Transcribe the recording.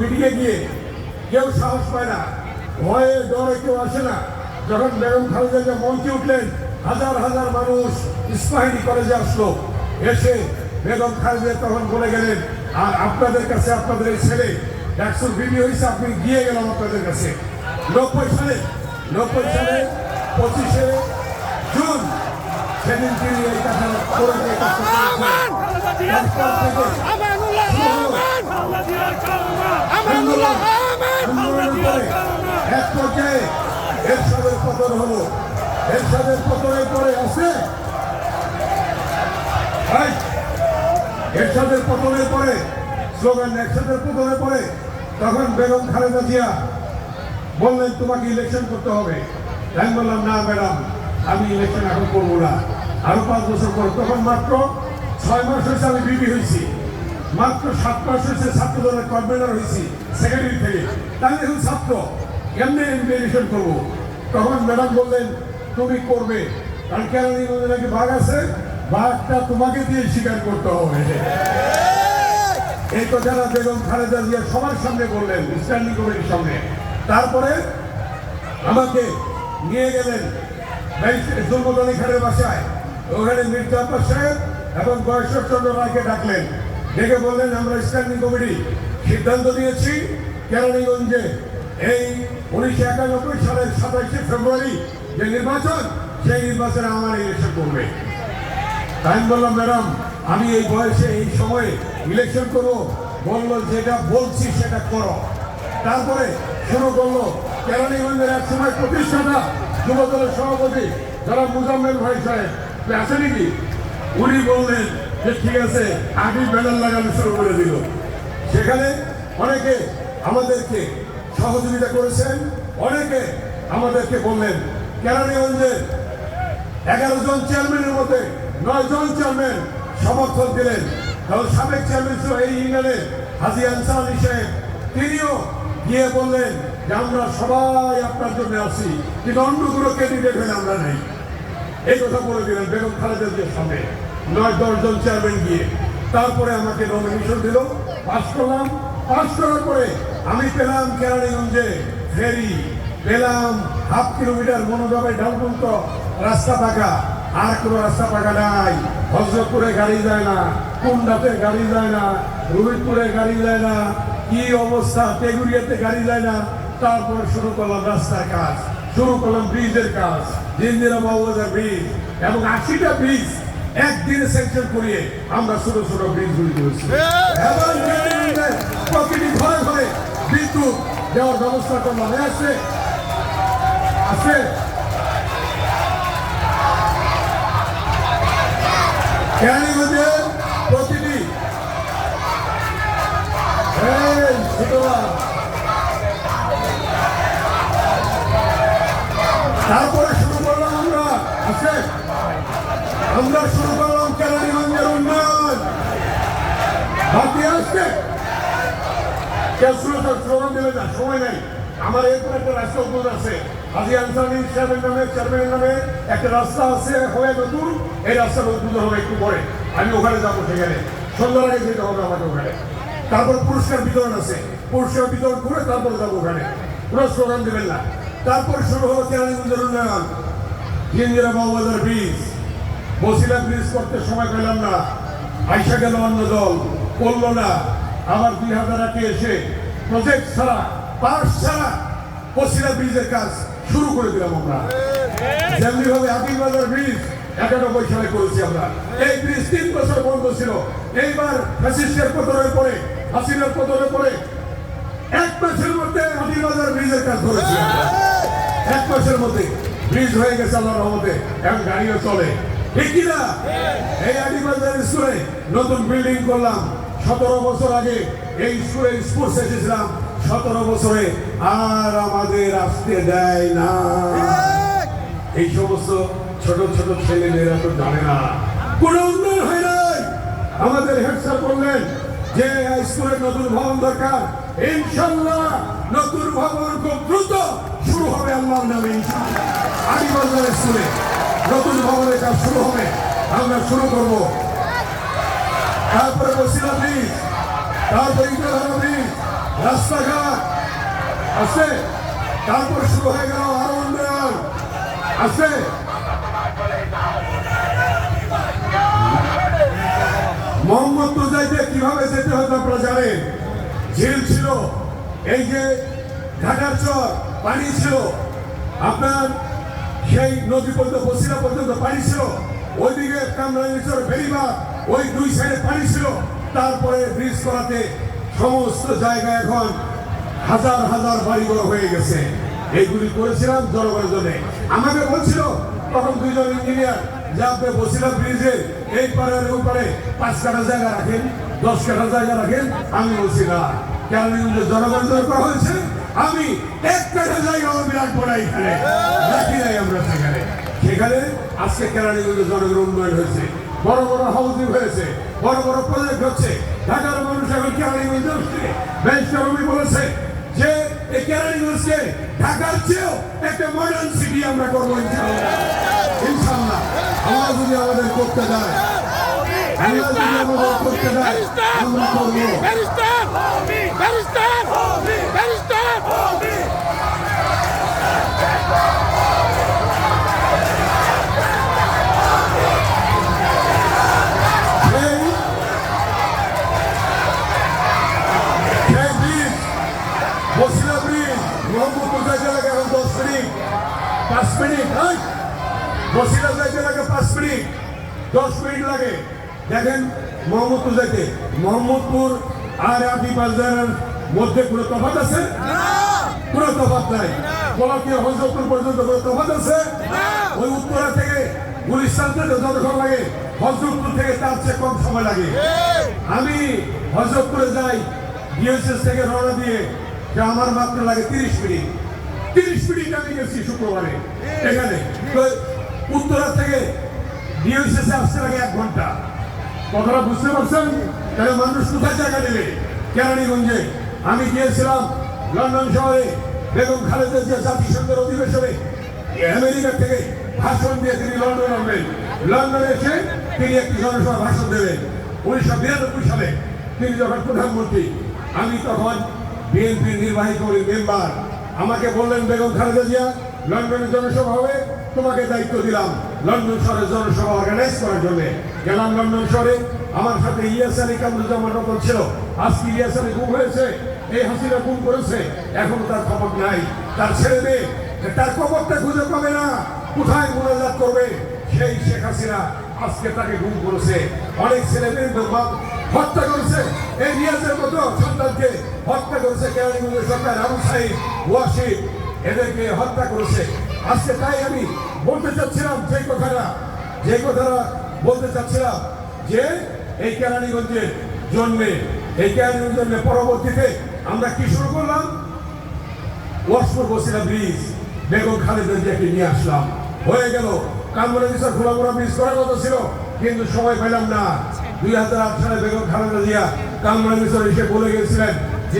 মিটিংয়ে গিয়ে কেউ সাহস পায় না। ভয়ে ডরে কেউ আসে না। যখন বেগম খালেদা মঞ্চে উঠলেন হাজার হাজার মানুষ ইস্পাহিনী কলেজে আসলো। এসে বেগম খালেদা তখন বলে গেলেন আর আপনাদের কাছে আপনাদের এই ছেলে একশো বিবি হয়েছে আপনি গিয়ে গেলাম আপনাদের কাছে। নব্বই সালে নব্বই সালে পঁচিশে জুন সেদিন তিনি এই কথা করে এক পর্যায়ে এরশাদের পতন হলো এরশাদের এরশাদের পতনের পরে স্লোগান একসাথের পতনের পরে তখন বেগম খালেদা জিয়া বললেন তোমাকে ইলেকশন করতে হবে আমি বললাম না ম্যাডাম আমি ইলেকশন এখন করব না আরও পাঁচ বছর পর তখন মাত্র ছয় মাস হয়েছে আমি বিবি হয়েছি মাত্র সাত মাস হয়েছে ছাত্র দলের কনভেনার হয়েছি সেক্রেটারি থেকে। তাহলে এখন ছাত্র, কেমনি ইলেকশন করব? তখন ম্যাডাম বললেন, তুমি করবে। কারণ কেন নাকি ভাগ আছে? ভাগটা তোমাকে দিয়ে স্বীকার করতে হবে। এই কথাটা বেগম খালেদা জিয়া সবার সামনে বললেন স্ট্যান্ডিং কমিটির সামনে। তারপরে আমাকে নিয়ে গেলেন জুলমদানি খানের বাসায়। ওখানে মির্জা আব্বাস সাহেব এবং বয়সর চন্দ্র রায়কে ডাকলেন। ডেকে বললেন, আমরা স্ট্যান্ডিং কমিটি সিদ্ধান্ত নিয়েছি কেরানীগঞ্জে এই উনিশশো একানব্বই সালের সাতাইশে ফেব্রুয়ারি যে নির্বাচন, সেই নির্বাচনে আমার ইলেকশন করবে। তাই আমি বললাম, ম্যাডাম, আমি এই বয়সে, এই সময়ে ইলেকশন করব। বলল, যেটা বলছি সেটা করো। তারপরে শুরু করল কেরানীগঞ্জের এক সময় প্রতিষ্ঠাতা যুবদলের সভাপতি যারা মুজাম্মেল ভাই সাহেব। আছেন নাকি? উনি বললেন যে ঠিক আছে আগে ব্যানার লাগানো শুরু করে দিল। সেখানে অনেকে আমাদেরকে সহযোগিতা করেছেন, অনেকে আমাদেরকে বললেন কেরানীগঞ্জের এগারো জন চেয়ারম্যানের মধ্যে নয় জন চেয়ারম্যান সমর্থন দিলেন। কারণ সাবেক চেয়ারম্যান ছিল এই ইউনিয়নের হাজি আনসার আলী সাহেব। তিনিও গিয়ে বললেন যে, আমরা সবাই আপনার জন্য আসি কিন্তু অন্য কোনো হলে আমরা নেই। এই কথা বলে দিলেন বেগম খালেদের সামনে নয় দশজন চেয়ারম্যান গিয়ে। তারপরে আমাকে নমিনেশন দিল পাস করলাম। পাস করার পরে আমি পেলাম কেরানীগঞ্জে ফেরি পেলাম হাফ কিলোমিটার মনোভাবে ঢালপুন্ত রাস্তা পাকা আর কোনো রাস্তা পাকা নাই। হজরতপুরে গাড়ি যায় না কুন্ডাতে গাড়ি যায় না, রোহিতপুরে গাড়ি যায় না, কি অবস্থা, তেগুড়িয়াতে গাড়ি যায় না। তারপর শুরু করলাম রাস্তার কাজ, শুরু করলাম ব্রিজের কাজ ইন্দিরা মহাবাজার ব্রিজ এবং আশিটা ব্রিজ একদিনে সেকশন করিয়ে আমরা ছোট ছোট ব্রিজ করেছি। এবং প্রতিটি ঘরে ঘরে বিদ্যুৎ দেওয়ার ব্যবস্থা করলাম। আছে আছে। কেরানীগঞ্জে আসছে স্লোগান আমার এরপর একটা রাস্তা উদ্বোধন আছে। হাজি আনসারি সাহেবের নামে, চেয়ারম্যানের নামে একটা রাস্তা আছে, হয়ে নতুন এই রাস্তার উদ্বোধন হবে একটু পরে। আমি ওখানে যাব সেখানে। সন্ধ্যার আগে যেতে হবে আমাকে ওখানে। তারপর পুরস্কার বিতরণ আছে। পুরস্কার বিতরণ করে তারপর যাব ওখানে। কোনো স্লোগান দেবেন না। তারপর শুরু হলো কেরানীগঞ্জের উন্নয়ন। ইন্দিরা মহাবাজার ব্রিজ বসিলা ব্রিজ করতে সময় পেলাম না। আইসা গেল অন্য দল। করল না আবার দুই হাজার আটে এসে প্রজেক্ট ছাড়া পাস ছাড়া বসিলা ব্রিজের কাজ শুরু করে দিলাম আমরা। যেমনি ভাবে আদিবাজার ব্রিজ একানব্বই সালে করেছি আমরা। এই ব্রিজ তিন বছর বন্ধ ছিল। এইবার ফ্যাসিস্টের পতনের পরে, হাসিনার পতনের পরে এক মাসের মধ্যে ব্রিজের কাজ করেছি এক মাসের মধ্যে ব্রিজ হয়ে গেছে আল্লাহ রহমতে, এখন গাড়িও চলে। ঠিক কিনা এই আদিবাজার স্কুলে নতুন বিল্ডিং করলাম। সতেরো বছর আগে এই স্কুলে স্পোর্টস এসেছিলাম। সতেরো বছরে আর আমাদের আসতে দেয় না। এই সমস্ত ছোট ছোট ছেলে মেয়েরা তো জানে না। কোন উন্নয়ন হয় নাই। আমাদের হেড স্যার বললেন যে স্কুলের নতুন ভবন দরকার। ইনশাল্লাহ নতুন ভবন খুব দ্রুত শুরু হবে আল্লাহর নামে, ইনশাল্লাহ। আদিবাজার স্কুলে নতুন ভবনের কাজ শুরু হবে। আমরা শুরু করব। তারপরে বসিলা ব্রিজ তারপরে ইন্দ্রধারা ব্রিজ রাস্তাঘাট। আছে। তারপর শুরু হয়ে গেল আরও উন্নয়ন আছে। মোহাম্মদপুর যাইতে কীভাবে যেতে হতো আপনারা জানেন? ঝিল ছিল। এই যে ঢাকার চর, পানি ছিল। আপনার সেই নদী পর্যন্ত বসিরা পর্যন্ত পানি ছিল। ওইদিকে কামরাঙ্গেশ্বর বেরিবার ওই দুই সাইডে পানি ছিল। তারপরে ব্রিজ করাতে সমস্ত জায়গা এখন হাজার হাজার বাড়িঘর হয়ে গেছে। এইগুলি করেছিলাম জনগণের জন্য। আমাকে বলছিল, তখন দুইজন ইঞ্জিনিয়ার যে আপনি বসিলা এই পারে ওই পারে পাঁচ কাঠা জায়গা রাখেন, দশ কাঠা জায়গা রাখেন, আমি বলছি না কেরানীগঞ্জের জনগণ জন্য করা হয়েছে? আমি এক কাঠা জায়গা আমার বিরাট বড় এখানে। রাখি নাই আমরা সেখানে। সেখানে আজকে কেরানীগঞ্জের জনগণ উন্নয়ন হয়েছে। বড় বড় হাউজিং হয়েছে বড় বড় প্রজেক্ট হচ্ছে ঢাকার মানুষ এখন কেরানীগঞ্জ আসছে বলেছে যে এই কেরানীগঞ্জকে ঢাকার চেয়েও একটা মডার্ন সিটি আমরা করব ইনশাআল্লাহ ইনশাআল্লাহ আল্লাহ যদি আমাদের করতে দেয় আল্লাহ যদি আমাদের করতে দেয় আমরা করব ব্যারিস্টার ব্যারিস্টার ব্যারিস্টার দশ মিনিট লাগে। দেখেন মোহাম্মদপুর যাইতে মোহাম্মদপুর আর আদি বাজারের মধ্যে কোনো তফাৎ আছে? কোনো তফাৎ নাই। কলাকিয়া হজরতপুর পর্যন্ত কোনো তফাৎ আছে? ওই উত্তরা থেকে গুলিস্তান থেকে যতক্ষণ লাগে হজরতপুর থেকে তার চেয়ে কম সময় লাগে। আমি হজরতপুরে যাই ডিএসএস থেকে রওনা দিয়ে যে আমার মাত্র লাগে তিরিশ মিনিট। তিরিশ মিনিট আমি গেছি শুক্রবারে এখানে। উত্তরা থেকে ডিএসএস আসতে লাগে এক ঘণ্টা। কথাটা বুঝতে পারছেন? তাহলে মানুষ কোথায় জায়গা নেবে কেরানীগঞ্জে। আমি গিয়েছিলাম লন্ডন শহরে, বেগম খালেদা জিয়া জাতিসংঘের অধিবেশনে। আমেরিকা থেকে ভাষণ দিয়ে তিনি লন্ডন লন্ডনে এসে তিনি একটি জনসভা ভাষণ দেবেন। উনিশশো বিরানব্বই সালে তিনি যখন প্রধানমন্ত্রী, আমি তখন বিএনপির নির্বাহী কমিটির মেম্বার। আমাকে বললেন, বেগম খালেদা জিয়া লন্ডনে জনসভা হবে। তোমাকে দায়িত্ব দিলাম। লন্ডন শহরে জনসভা অর্গানাইজ করার জন্য গেলাম লন্ডন শহরে। আমার সাথে ইলিয়াস আলী কামরুজ্জামান রতন ছিল। আজকে ইলিয়াস আলী গুম হয়েছে, এই হাসিনা গুম করেছে। এখন তার খবর নাই। তার ছেলে মেয়ে, তার খবরটা খুঁজে পাবে না। কোথায় মোনাজাত করবে? সেই শেখ হাসিনা আজকে তাকে গুম করেছে। অনেক ছেলে মেয়ে হত্যা করেছে। এই রিয়াজের মতো সন্তানকে হত্যা করেছে কেরানীগঞ্জের সরকার আবু সাইদ ওয়াসিফ এদেরকে হত্যা করেছে। আজকে তাই আমি বলতে চাচ্ছিলাম যে কথাটা যে কথাটা বলতে চাচ্ছিলাম যে এই কেরানীগঞ্জের জন্যে এই কেরানীগঞ্জের পরবর্তীতে আমরা কি শুরু করলাম? ওয়াসপুর বসিলা ব্রিজ, বেগম খালেদা জিয়াকে নিয়ে আসলাম। হয়ে গেল। কামরা বিচার খোলামোড়া ব্রিজ করার কথা ছিল, কিন্তু সময় পেলাম না। দুই হাজার আট সালে বেগম খালেদা জিয়া কামরা বিচার এসে বলে গেছিলেন যে